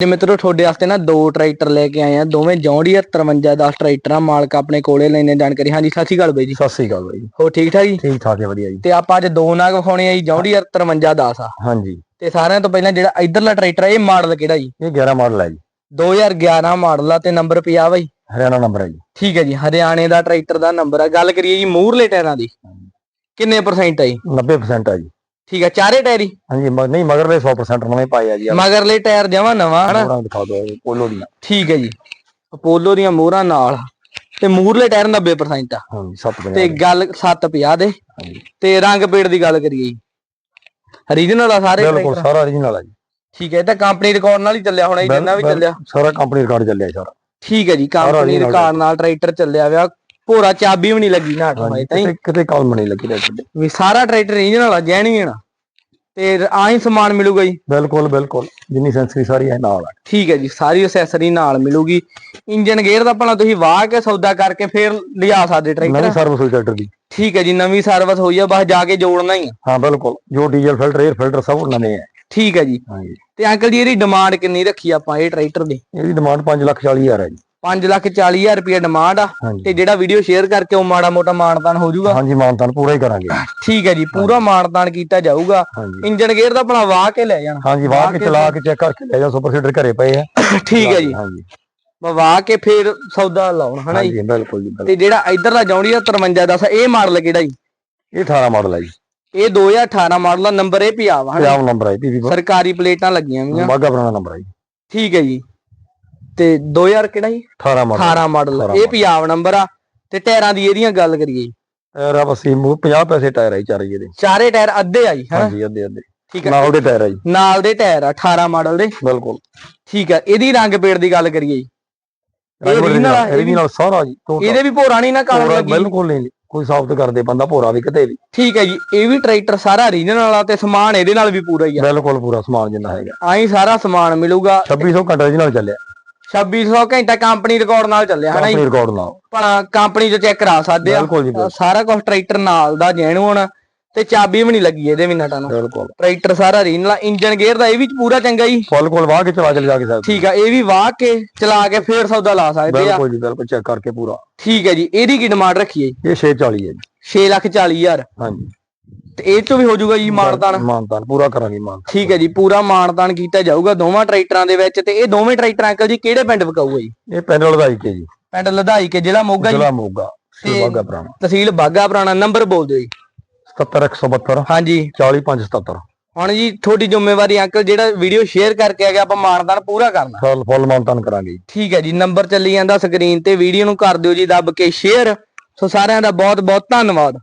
ਜੇ ਮਿੱਤਰੋ ਤੁਹਾਡੇ ਵਾਸਤੇ ਨਾ ਦੋ ਟਰੈਕਟਰ ਲੈ ਕੇ ਆਏ ਆ ਦੋਵੇਂ ਜੌਂਡੀਅਰ 53 10 ਟਰੈਕਟਰ ਆ ਮਾਲਕ ਆਪਣੇ ਕੋਲੇ ਲੈਣੇ ਜਾਣਕਾਰੀ। ਹਾਂਜੀ ਸਤਿ ਸ਼੍ਰੀ ਅਕਾਲ ਬਾਈ ਜੀ। ਸਤਿ ਸ੍ਰੀ ਅਕਾਲ ਬਾਈ ਹੋ ਠੀਕ ਠਾਕ ਜੀ? ਠੀਕ ਠਾਕ ਹੈ ਵਧੀਆ ਜੀ। ਤੇ ਆਪਾਂ ਅੱਜ ਦੋ ਨਾਗ ਵਿਖਾਉਣੇ ਆ ਜੀ ਜੌਂਡੀਅਰ 53 10 ਆ। ਹਾਂਜੀ। ਤੇ ਸਾਰਿਆਂ ਤੋਂ ਪਹਿਲਾਂ ਜਿਹੜਾ ਇਧਰਲਾ ਟਰੈਕਟਰ ਆ ਇਹ ਮਾਡਲ ਕਿਹੜਾ ਜੀ? ਇਹ 11 ਮਾਡਲ ਹੈ ਜੀ। 2011 ਮਾਡਲ ਆ ਤੇ ਨੰਬਰ 50 ਬਾਈ। ਹਰਿਆਣਾ ਨੰਬਰ ਹੈ ਜੀ। ਠੀਕ ਹੈ ਜੀ ਹਰਿਆਣੇ ਦਾ ਟਰੈਕਟਰ ਦਾ ਨੰਬਰ ਆ। ਗੱਲ ਕਰੀਏ ਜੀ ਮੂਹਰਲੇ ਟਾਇਰਾਂ ਦੀ। ਕਿੰਨੇ ਪਰਸੈਂਟ ਆ ਜੀ? 90% ਹੈ ਜੀ। ਠੀਕ ਹੈ ਚਾਰੇ ਟਾਇਰ ਹੀ? ਹਾਂਜੀ ਮ- ਨਹੀਂ ਮਗਰਲੇ 100% ਨਵੇਂ ਪਾਏ ਆ ਜੀ ਮਗਰਲੇ ਟਾਇਰ ਜਮਾ ਨਵਾਂ ਹਨਾ? ਮੋਹਰਾਂ ਦਿਖਾ ਦਿਓ ਪੋਲੋ ਦੀਆਂ। ਠੀਕ ਹੈ ਜੀ। ਅਪੋਲੋ ਦੀਆਂ ਮੋਹਰਾਂ ਨਾਲ ਤੇ ਮੂਹਰਲੇ ਟਾਇਰ 90% ਆ। ਹਾਂਜੀ 750 ਤੇ ਗੱਲ 750 ਦੇ। ਹਾਂਜੀ। ਤੇ ਰੰਗ ਪੇੜ ਦੀ ਗੱਲ ਕਰੀਏ ਜੀ। ਰੀਜਨਲ ਆ ਸਾਰੇ ਬਿਲਕੁਲ? ਸਾਰਾ origignal ਹੈ ਜੀ। ਠੀਕ ਹੈ ਇਹ ਤਾਂ ਕੰਪਨੀ ਰਿਕਾਰਡ ਨਾਲ ਹੀ ਚੱਲਿਆ ਹੋਣਾ ਜੀ ਜਿੰਨਾ ਵੀ ਬਿਲ- ਚੱਲਿਆ। ਸਾਰਾ ਕੰਪਨੀ ਰਿਕਾਰਡ ਚੱਲਿਆ ਜੀ ਸਾਰਾ। ਠੀਕ ਹੈ ਜੀ ਕੰਪਨੀ original ਰਿਕਾਰਡ ਨਾਲ ਟਰੈਕਟਰ ਚੱਲਿਆ ਵਿਆ। ਭੋਰਾ ਚਾਬੀ ਵੀ ਨਹੀਂ ਲੱਗੀ ਨਾ ਹਟਵਾਏ ਤਾਂ ਕਿਤੇ ਕਿਤੇ ਕਲਮ ਨਹੀਂ ਲੱਗੀ ਟਰੈਕਟਰ ਵੀ ਸਾਰਾ ਟਰੈਕਟਰ ਰੀਜਨਲ ਆ ਜੈਨੂਇਨ ਤੇ ਆਹੀ ਸਮਾਨ ਮਿਲੂਗਾ ਜੀ। ਬਿਲਕੁਲ ਬਿਲਕੁਲ। ਜਿੰਨੀ ਸੈਂਸਰੀ ਸਾਰੀ ਹੈ ਨਾਲ ਹੈ ਠੀਕ ਹੈ ਜੀ ਸਾਰੀ ਅਸੈਸਰੀ ਨਾਲ ਮਿਲੂਗੀ। ਇੰਜਨ ਗੇਅਰ ਦਾ ਭਲਾ ਤੁਸੀਂ ਵਾਹ ਕੇ ਸੌਦਾ ਕਰਕੇ ਫੇਰ ਲਿਆ ਸਕਦੇ ਨਵੀਂ ਟਰੈਕਟਰ ਸਰਵਿਸ ਹੋਈ ਟਰੈਕਟਰ ਦੀ। ਠੀਕ ਹੈ ਜੀ ਨਵੀਂ ਸਰਵਿਸ ਹੋਈ ਆ ਬਸ ਜਾ ਕੇ ਜੋੜਨਾ ਹੀ ਆ। ਹਾਂ ਬਿਲਕੁਲ। ਜੋ ਡੀਜ਼ਲ ਫਿਲਟਰ 에ਅਰ ਫਿਲਟਰ ਸਭ ਨਵੇਂ ਹੈ ਠੀਕ ਹੈ ਜੀ। ਤੇ ਅੰਕਲ ਜੀ ਇਹਦੀ ਡਿਮਾਂਡ ਕਿੰਨੀ ਰੱਖੀ ਆਪਾਂ ਇਹ ਟਰੈਕਟਰ ਦੀ? ਇਹਦੀ ਡਿਮਾਂਡ 5 ਲੱਖ 40 ਹਜ਼ਾਰ ਹੈ ਜੀ। 5 ਲੱਖ 40 ਹਜ਼ਾਰ ਰੁਪਏ ਡਿਮਾਂਡ ਆ ਹਾਂਜੀ। ਤੇ ਜਿਹੜਾ ਵੀਡੀਓ ਸ਼ੇਅਰ ਕਰਕੇ ਉਹ ਮਾੜਾ ਮੋਟਾ ਮਾਨਤਾਨ ਹੋ ਜਾਊਗਾ। ਹਾਂਜੀ ਮਾਨਤਾਨ ਪੂਰਾ ਹੀ ਕਰਾਂਗੇ। ਠੀਕ ਹੈ ਜੀ ਪੂਰਾ ਮਾਨਤਾਨ ਕੀਤਾ ਜਾਊਗਾ। ਹਾਂਜੀ। ਇੰਜਨ ਗੇਅਰ ਦਾ ਆਪਣਾ ਵਾਹ ਕੇ ਲੈ ਜਾਣਾ। ਹਾਂਜੀ ਵਾਹ ਕੇ ਚਲਾ ਕੇ ਚੈੱਕ ਕਰਕੇ ਲੈ ਜਾ ਸੁਪਰ ਸੀਡਰ ਘਰੇ ਪਏ ਆ। ਠੀਕ ਹੈ ਜੀ। ਹਾਂਜੀ ਵਾਹ ਕੇ ਫੇਰ ਸੌਦਾ ਲਾਉਣ ਹਨਾ ਜੀ? ਹਾਂਜੀ ਬਿਲਕੁਲ ਜੀ ਬਿਲਕੁਲ। ਤੇ ਜਿਹੜਾ ਇਧਰਲਾ ਜੌਂਡੀਆ 53 ਦਾ ਇਹ ਮਾਡਲ ਕਿਹੜਾ ਜੀ? ਇਹ 18 ਮਾਡਲ ਹੈ ਜੀ। ਇਹ 2018 ਮਾਡਲ ਦਾ ਨੰਬਰ ਇਹ ਪਿਆਵਾ ਹਨਾ ਪੰਜਾਬ ਨੰਬਰ ਹੈ ਪੀਵੀ ਸਰਕਾਰੀ ਪਲੇਟਾਂ ਲੱਗੀਆਂ ਹੋਈਆਂ। ਬਾਗਾ ਪੁਰਾਣਾ ਨੰਬਰ ਹੈ ਜੀ। ਠੀਕ ਹੈ ਜੀ। ਤੇ 2000 ਕਿਹੜਾ ਜੀ 18 ਮਾਡਲ 18 ਮਾਡਲ 18 ਇਹ ਪੰਜਾਬ ਨੰਬਰ ਆ ਤੇ ਟਾਇਰਾਂ ਦੀ ਇਹਦੀਆਂ ਗੱਲ ਕਰੀਏ। ਜੀ ਟਾਇਰ ਆ ਬਸ 50 ਪੈਸੇ ਟਾਇਰ ਜੀ ਚਾਰੇ ਇਹਦੇ ਚਾਰੇ ਟਾਇਰ ਅੱਧੇ ਆ ਜੀ ਹਾਂਜੀ ਅੱਧੇ ਅੱਧੇ। ਠੀਕ ਹੈ ਨਾਲ ਦੇ ਟਾਇਰ ਜੀ। ਨਾਲ ਦੇ ਟਾਇਰ ਆ 18 ਮਾਡਲ ਦੇ। ਬਿਲਕੁਲ। ਠੀਕ ਹੈ ਇਹਦੀ ਰੰਗ ਪੇੜ ਦੀ ਗੱਲ ਕਰੀਏ ਜੀ। ਆ, ਇਹਦੀ ਨਾਲ ਸਾਰਾ ਜੀ ਇਹਦੇ ਵੀ ਭੋਰਾ ਨਹੀਂ ਨਾ ਕਾਲਾ ਲੱਗੀ। ਬਿਲਕੁਲ ਨਹੀਂ ਕੋਈ ਸਾਬਤ ਕਰਦੇ ਬੰਦਾ ਭੋਰਾ ਵੀ ਕਿਤੇ ਵੀ। ਠੀਕ ਹੈ ਜੀ ਇਹ ਵੀ ਟਰੈਕਟਰ ਸਾਰਾ ਰੀਜਨਲ ਵਾਲਾ ਤੇ ਸਮਾਨ ਇਹਦੇ ਨਾਲ ਵੀ ਪੂਰਾ ਹੀ ਆ। ਬਿਲਕੁਲ ਪੂਰਾ ਸਮਾਨ ਜਿੰਨਾ ਹੈਗਾ। ਆਹੀ ਸਾਰਾ ਸਮਾਨ ਮਿਲੂਗਾ। 2600 ਘੰਟਾ original ਚੱਲਿਆ। 2600 ਘੰਟਾ ਕੰਪਨੀ ਰਿਕਾਰਡ ਨਾਲ ਚੱਲਿਆ ਹਨਾ ਜੀ? ਕੰਪਨੀ ਰਿਕਾਰਡ ਨਾਲ। ਭਲਾ ਕੰਪਨੀ ਤੋਂ ਚੈੱਕ ਕਰਾ ਸਕਦੇ ਆ। ਬਿਲਕੁਲ ਜੀ ਬਿਲਕੁਲ, ਸਾਰਾ ਕੁਝ ਟਰੈਕਟਰ ਨਾਲ ਦਾ ਜੈਨੂਨ ਤੇ ਚਾਬੀ ਵੀ ਨਹੀਂ ਲੱਗੀ ਇਹਦੇ ਵੀ ਨਟਾਂ ਨੂੰ। ਬਿਲਕੁਲ। ਟਰੈਕਟਰ ਸਾਰਾ ਰੀਨਲਾ ਇੰਜਨ ਗੇਅਰ ਦਾ ਇਹ ਵੀ ਪੂਰਾ ਚੰਗਾ ਜੀ। ਫੁੱਲ ਕੋਲ ਵਾਹ ਕੇ ਚਲਾ ਚਲ ਜਾ ਕੇ ਸਾਹਿਬ ਠੀਕ ਆ ਇਹ ਵੀ ਵਾਹ ਕੇ ਚਲਾ ਕੇ ਫੇਰ ਸੌਦਾ ਲਾ ਸਕਦੇ ਆ। ਬਿਲਕੁਲ ਜੀ ਬਿਲਕੁਲ ਚੈੱਕ ਕਰਕੇ ਪੂਰਾ। ਠੀਕ ਹੈ ਜੀ ਇਹਦੀ ਕੀ ਡਿਮਾਂਡ ਰੱਖੀਏ? ਇਹ 640 ਹੈ ਜੀ। 6 ਲੱਖ 40 ਹਜ਼ਾਰ। ਹਾਂਜੀ। ਤੇ ਇਹ ਤੋਂ ਵੀ ਹੋ ਜਾਊਗਾ ਜੀ ਮਾਨਦਾਨ ਮਾਨਤਾਨ? ਪੂਰਾ ਕਰਾਂਗੇ ਮਾਨਤਾਨ। ਠੀਕ ਹੈ ਜੀ ਪੂਰਾ ਮਾਨਦਾਨ ਕੀਤਾ ਜਾਊਗਾ ਦੋਵਾਂ ਟਰੈਕਟਰਾਂ ਦੇ ਵਿੱਚ ਤੇ ਇਹ ਦੋਵੇਂ ਟਰੈਕਟਰ ਅੰਕਲ ਜੀ ਕਿਹੜੇ ਪਿੰਡ ਵਿਕਾਊਗਾ ਜੀ? ਇਹ ਪੈਨਲ ਵਧਾਈ ਕੇ ਜੀ। ਪਿੰਡ ਲਧਾਈ ਕੇ ਜ਼ਿਲ੍ਹਾ ਮੋਗਾ ਜੀ? ਜ਼ਿਲ੍ਹਾ ਮੋਗਾ ਬਾਗਾ ਪੁਰਾਣਾ ਤਹਿਸੀਲ ਬਾਗਾ ਪੁਰਾਣਾ ਨੰਬਰ ਬੋਲ ਦਿਓ ਜੀ। 70172 ਹਾਂਜੀ। 40577 ਹੁਣ ਜੀ ਤੁਹਾਡੀ ਜ਼ਿੰਮੇਵਾਰੀ ਅੰਕਲ ਜਿਹੜਾ ਵੀਡੀਓ ਸ਼ੇਅਰ ਕਰਕੇ ਆ ਗਿਆ ਆਪਾਂ ਮਾਨਦਾਨ ਪੂਰਾ ਕਰਨਾ। ਫੁੱਲ ਫੁੱਲ ਮਾਨਤਾਨ ਕਰਾਂਗੇ ਠੀਕ ਹੈ ਜੀ ਨੰਬਰ ਚੱਲੀ ਜਾਂਦਾ ਸਕਰੀਨ ਤੇ ਵੀਡੀਓ ਨੂੰ ਕਰ ਦਿਓ ਜੀ ਦੱਬ ਕੇ ਸ਼ੇਅਰ ਸੋ ਸਾਰਿਆਂ ਦਾ ਬਹੁਤ ਬਹੁਤ ਧੰਨਵਾਦ।